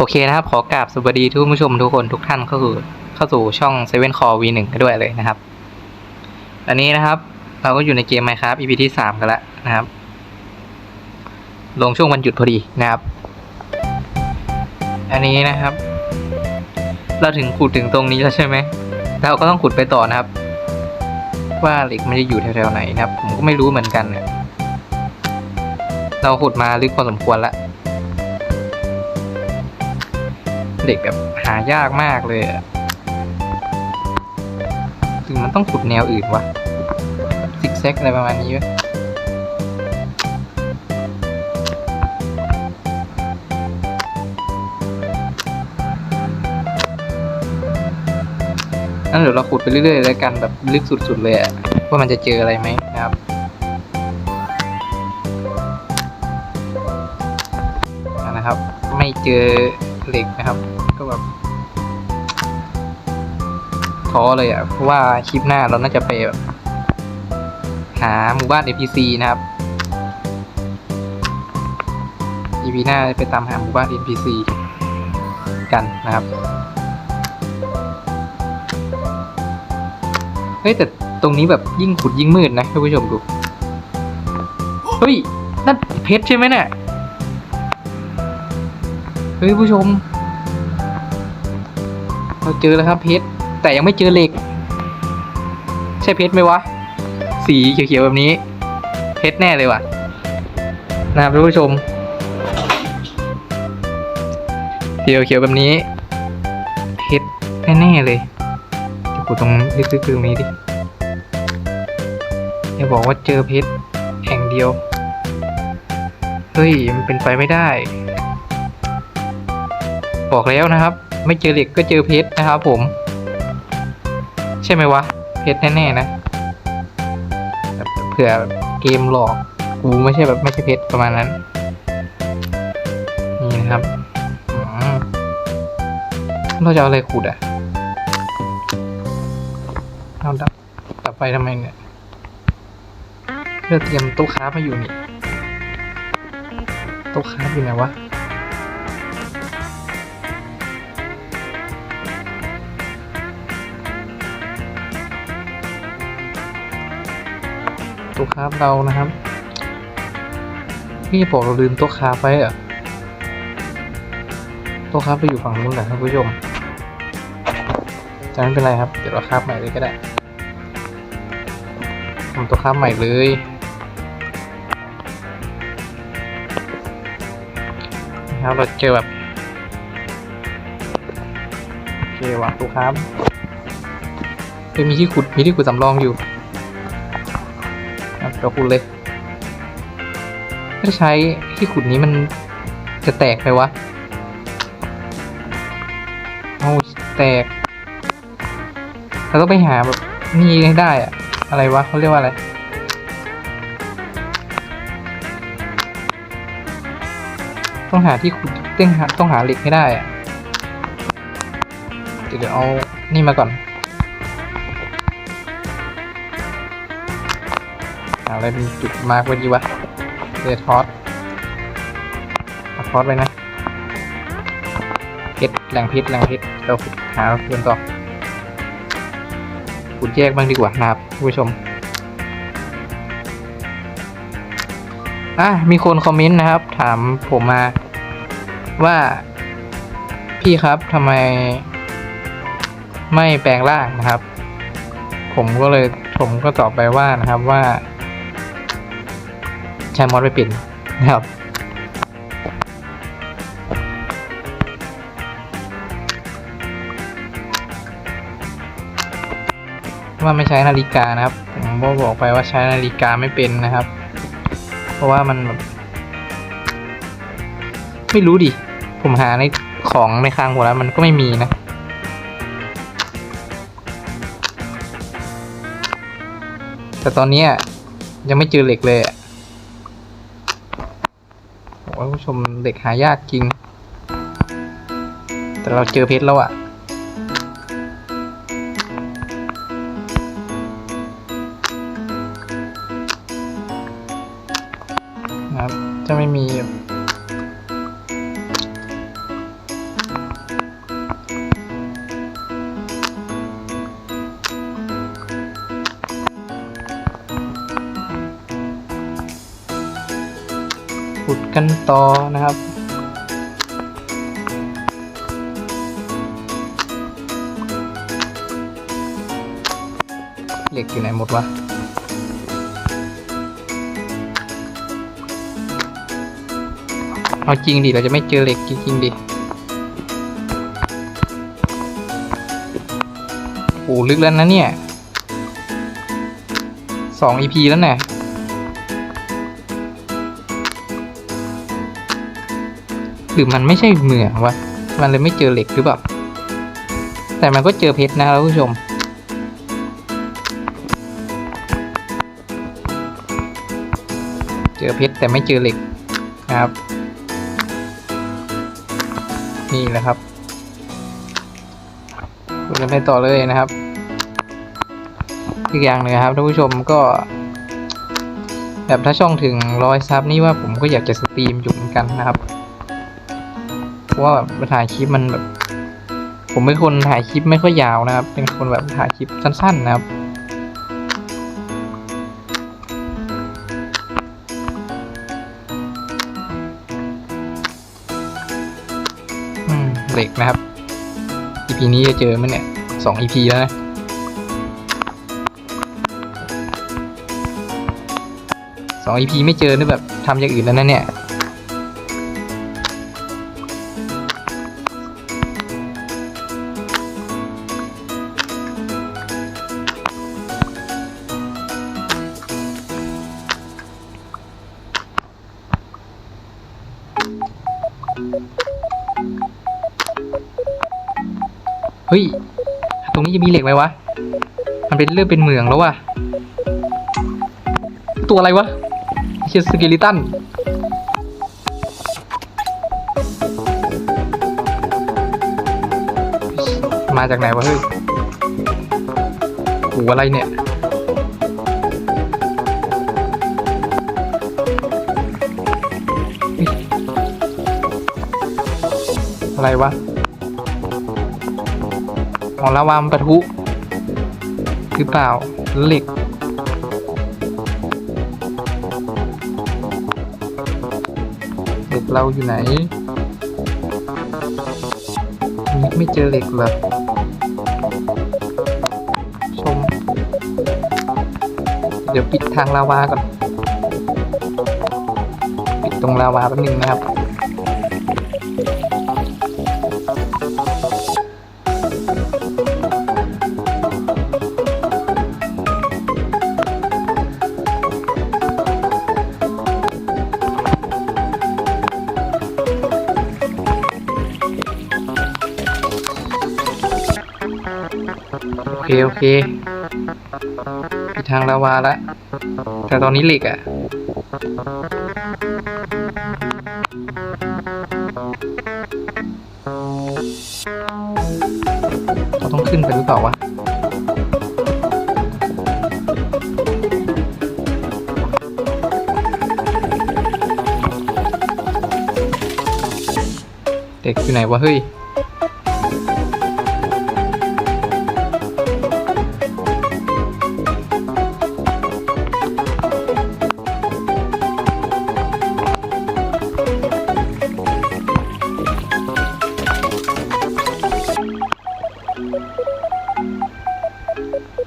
โอเคนะครับ ขอกราบสวัสดีทุกผู้ชมทุกคนทุกท่านเข้าสู่เข้าสู่ช่อง Seven Core V1 กันด้วยเลยนะครับ อันนี้นะครับ เราก็อยู่ในเกม Minecraft EP ที่สามกันแล้วนะครับ ลงช่วงวันหยุดพอดีนะครับ อันนี้นะครับ เราถึงขุดถึงตรงนี้แล้วใช่ไหม เราก็ต้องขุดไปต่อนะครับ ว่าเหล็กมันจะอยู่แถวๆไหนนะครับ ผมก็ไม่รู้เหมือนกันเนี่ยเราขุดมาลึกพอสมควรและ เด็กแบบหายากมากเลยอะถึงมันต้องขุดแนวอื่นวะซิกแซกอะไรประมาณนี้วะงั้นเดี๋ยวเราขุดไปเรื่อยๆแล้วกันแบบลึกสุดๆเลยอะว่ามันจะเจออะไรไหมนะครับนะครับ ไม่เจอเหล็กนะครับ ท้อเลยอะ เพราะว่าคลิปหน้าเราน่าจะไปแบบหาหมู่บ้าน NPC นะครับ EP หน้าไปตามหาหมู่บ้าน NPC กันนะครับ เฮ้ยแต่ตรงนี้แบบยิ่งขุดยิ่งมืดนะท่านผู้ชมดู เฮ้ย นั่นเพชรใช่ไหมเนี่ย เฮ้ยผู้ชม เราเจอแล้วครับเพชร แต่ยังไม่เจอเหล็ก ใช่เพชรไหมวะ สีเขียวๆแบบนี้ เพชรแน่เลยว่ะ นะครับท่านผู้ชมเขียวๆแบบนี้ เพชรแน่ๆเลยจะกูตรงลึกๆตรงนี้ดิอย่าบอกว่าเจอเพชรแห่งเดียว เฮ้ย มันเป็นไปไม่ได้ บอกแล้วนะครับ ไม่เจอเหล็กก็เจอเพชรนะครับผม ใช่ไหมวะ เพชรแน่ๆนะเผื่อเกมหลอกกูไม่ใช่แบบไม่ใช่เพชรประมาณนั้น นี่นะครับเราจะเอาอะไรขุดอะเอาดับดับไฟทำไมเนี่ยเพื่อเตรียมต๊ะค้ามาอยู่นี่ต๊ะค้าอยู่ไหนวะ ตัวคราฟเรานะครับพี่บอกเราลืมตัวคราฟไว้เหรอตัวคราฟไปอยู่ฝั่งนู้นแหละท่านผู้ชมแต่ไม่เป็นไรครับ เดี๋ยวเราคราฟใหม่เลยก็ได้ทำตัวคราฟใหม่เลยนะครับเราเจอแบบโอเควางตัวคราฟเฮ้ยมีที่ขุดมีที่ขุดสำรองอยู่ ครับเดี๋ยวขุดเลย ถ้าใช้ที่ขุดนี้มันจะแตกไหมวะ เอาแตก เราต้องไปหาแบบนี่ให้ได้อะอะไรวะเขาเรียกว่าอะไรต้องหาที่ขุดต้องหาต้องหาเหล็กให้ได้อะเดี๋ยวเอานี่มาก่อน อะไรเป็นจุดมาร์กไว้ดีวะเดทอสเอาทอสไว้นะเพชรแหล่งพชรแหล่งพชรเราหาเพื่อนต่อขุดแยกบ้างดีกว่านะครับผู้ชมอะมีคนคอมเมนต์นะครับ ถามผมมาว่า พี่ครับทำไม ไม่แปลงร่างนะครับ ผมก็เลยผมก็ตอบไปว่านะครับว่า ช้มอดไม่เป็นนะครับว่าไม่ใช้นาฬิกานะครับ ผมก็บอกไปว่าใช้นาฬิกาไม่เป็นนะครับ เพราะว่ามันแบบไม่รู้ดิ ผมหาในของในคลังหมดแล้วมันก็ไม่มีนะ แต่ตอนนี้ยังไม่เจอเหล็กเลย ผู้ชมเด็กหายากจริง แต่เราเจอเพชรแล้วอะ่ะนะครับจะไม่มี กันต่อนะครับ เหล็กอยู่ไหนหมดวะเอาจริงดิ เราจะไม่เจอเหล็กจริงๆดิโอ้ลึกแล้วนะเนี่ยสอง EP แล้วเนี่ย รือมันไม่ใช่เหมืองวะ มันเลยไม่เจอเหล็กหรือเปล่า แต่มันก็เจอเพชรนะท่านผู้ชม เจอเพชรแต่ไม่เจอเหล็กนะครับ นี่แหละครับดูกันไปต่อเลยนะครับอีกอย่างหนึ่งครับท่านผู้ชมก็ แบบถ้าช่องถึงร้อยซับนี่ว่าผมก็อยากจะสตรีมอยู่เหมือนกันนะครับ ว่าแบบถ่ายคลิปมันแบบ ผมเป็นคนถ่ายคลิปไม่ค่อยยาวนะครับ เป็นคนแบบถ่ายคลิปสั้น ๆ นะครับอืมเหล็กนะครับ EP นี้จะเจอมันเนี่ยสอง EP แล้วนะสอง EP ไม่เจอนี่แบบทำอย่างอื่นแล้วนะเนี่ย เฮ้ย ตรงนี้จะมีเหล็กไหมวะ มันเป็นเรื่องเป็นเหมืองแล้ววะตัวอะไรวะเชียสเกลิตันมาจากไหนวะเฮ้ยหูอะไรเนี่ย อะไรวะ ของลาวามปะทุหรือเปล่าเหล็กเหล็กเราอยู่ไหนไม่ไม่เจอเหล็กเหรอชม เดี๋ยวปิดทางลาวาก่อน ปิดตรงลาวาแป๊บนึงนะครับ โอเค โอเคปิดทางลาวาแล้วแต่ตอนนี้เหล็กอะ่ะ เราต้องขึ้นไปหรือเปล่าวะเด็กอยู่ไหนวะเฮ้ย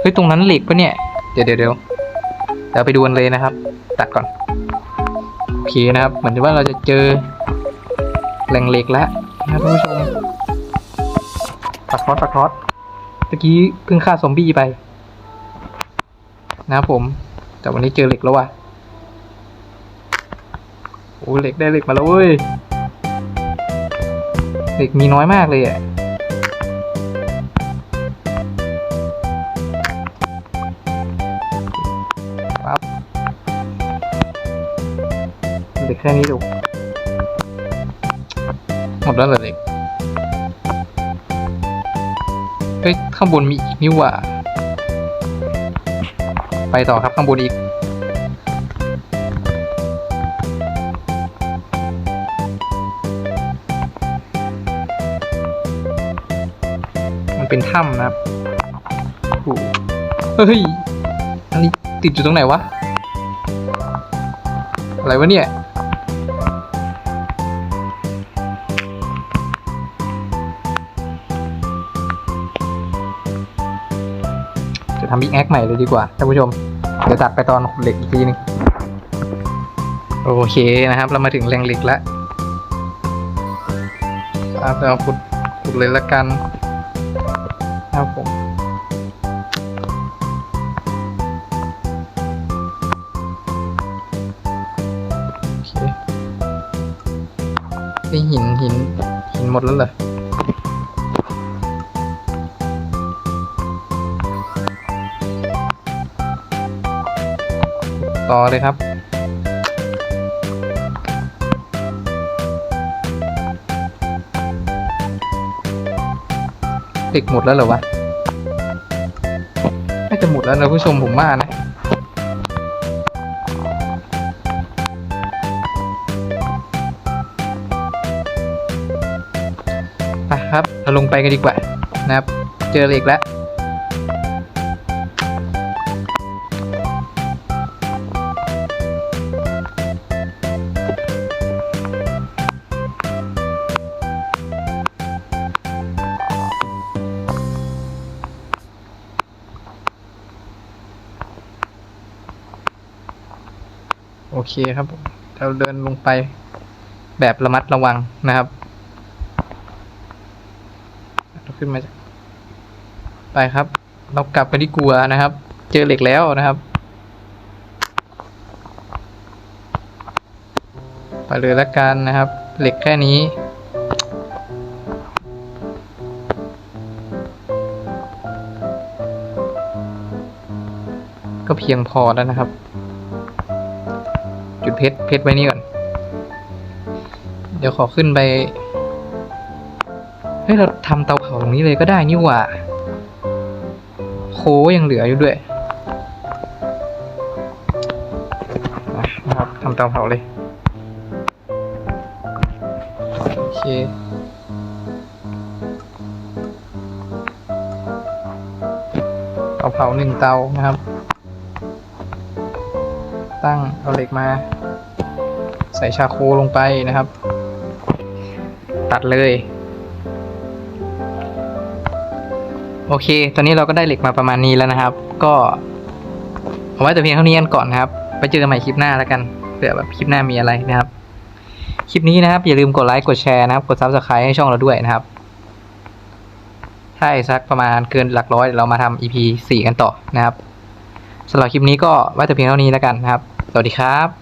เฮ้ยตรงนั้นเหล็กปะเนี่ย เดี๋ยวเดี๋ยวเดี๋ยวเดี๋ยวไปดูกันเลยนะครับ ตัดก่อน โอเคนะครับ เหมือนว่าเราจะเจอแหล่งเหล็กแล้วนะท่านผู้ชมปักคอสปักคอสเมื่อกี้เพิ่งฆ่าซอมบี้ไป นะครับผม แต่วันนี้เจอเหล็กแล้วว่ะโอ้เหล็กได้เหล็กมาแล้วเว้ยเหล็กมีน้อยมากเลยอะ แค่นี้ดูหมดแล้วเหรอเล็กเฮ้ยข้างบนมีอีกนี่หว่า ไปต่อครับข้างบนอีก มันเป็นถ้ำนะครับเฮ้ย อันนี้ติดอยู่ตรงไหนวะ อะไรวะเนี่ย ทำบิ๊กแอคใหม่เลยดีกว่าท่านผู้ชม เดี๋ยวตัดไปตอนขุดเหล็กอีกทีนึง โอเคนะครับ เรามาถึงแหล่งเหล็กแล้วครับเราขุดขุดเลยละกันครับผมโอเคนี่หินหินหินหมดแล้วเหรอ ต่อเลยครับเด็กหมดแล้วเหรอวะน่าจะหมดแล้วนะผู้ชมผมว่านะไปครับเราลงไปกันดีกว่านะครับ เจอเหล็กแล้ว เคครับเราเดินลงไปแบบระมัดระวังนะครับเราขึ้นมาจากไปครับ เรากลับไปที่กัวนะครับ เจอเหล็กแล้วนะครับ ไปเลยละกันนะครับ เหล็กแค่นี้ก็เพียงพอแล้วนะครับ จุดเพชรเพชรไว้นี่ก่อน เดี๋ยวขอขึ้นไป เฮ้ย เราทำเตาเผาตรงนี้เลยก็ได้นี่หว่า โคยังเหลืออยู่ด้วยนะครับทำเตาเผาเลย โอเคเตาเผาหนึ่งเตานะครับ ตั้งเอาเหล็กมา ใส่ชาโคลงไปนะครับ ตัดเลย โอเค ตอนนี้เราก็ได้เหล็กมาประมาณนี้แล้วนะครับ ก็เอาไว้แต่เพียงเท่านี้กันก่อนนะครับ ไปเจอกันใหม่คลิปหน้าแล้วกันเผื่อแบบคลิปหน้ามีอะไรนะครับ คลิปนี้นะครับอย่าลืมกดไลค์กดแชร์นะครับ กดซับสไครต์ให้ช่องเราด้วยนะครับถ้าสักประมาณเกินหลักร้อยเดี๋ยวเรามาทำ EP 4 กันต่อนะครับ สำหรับคลิปนี้ก็ไว้แต่เพียงเท่านี้แล้วกันนะครับ สวัสดีครับ